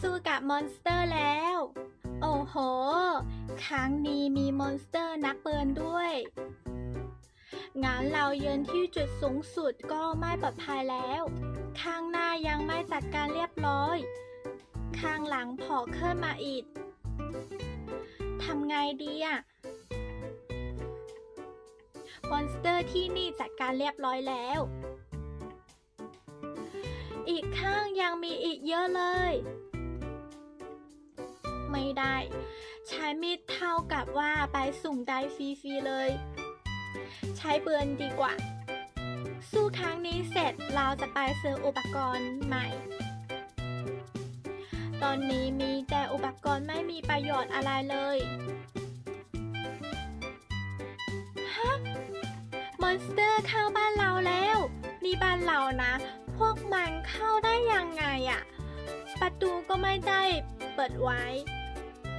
สู้กับมอนสเตอร์แล้ว โอ้โห ครั้งนี้มีมอนสเตอร์นักเบิร์นด้วย งั้นเราเยืนที่จุดสูงสุดก็ไม่ปลอดภัยแล้ว ข้างหน้ายังไม่จัดการเรียบร้อย ข้างหลังผอขึ้นมาอีก ทำไงดีอะมอนสเตอร์ที่นี่จัดการเรียบร้อยแล้ว อีกข้างยังมีอีกเยอะเลย ไม่ได้ ใช้มีดเท่ากับว่าไปสุ่มได้ฟรีๆเลย ใช้เบือนดีกว่า สู้ครั้งนี้เสร็จเราจะไปซื้ออุปกรณ์ใหม่ ตอนนี้มีแต่อุปกรณ์ไม่มีประโยชน์อะไรเลยฮะมอนสเตอร์เข้าบ้านเราแล้วนี่บ้านเรานะ พวกมันเข้าได้ยังไงอะประ ตูก็ไม่ได้เปิดไว้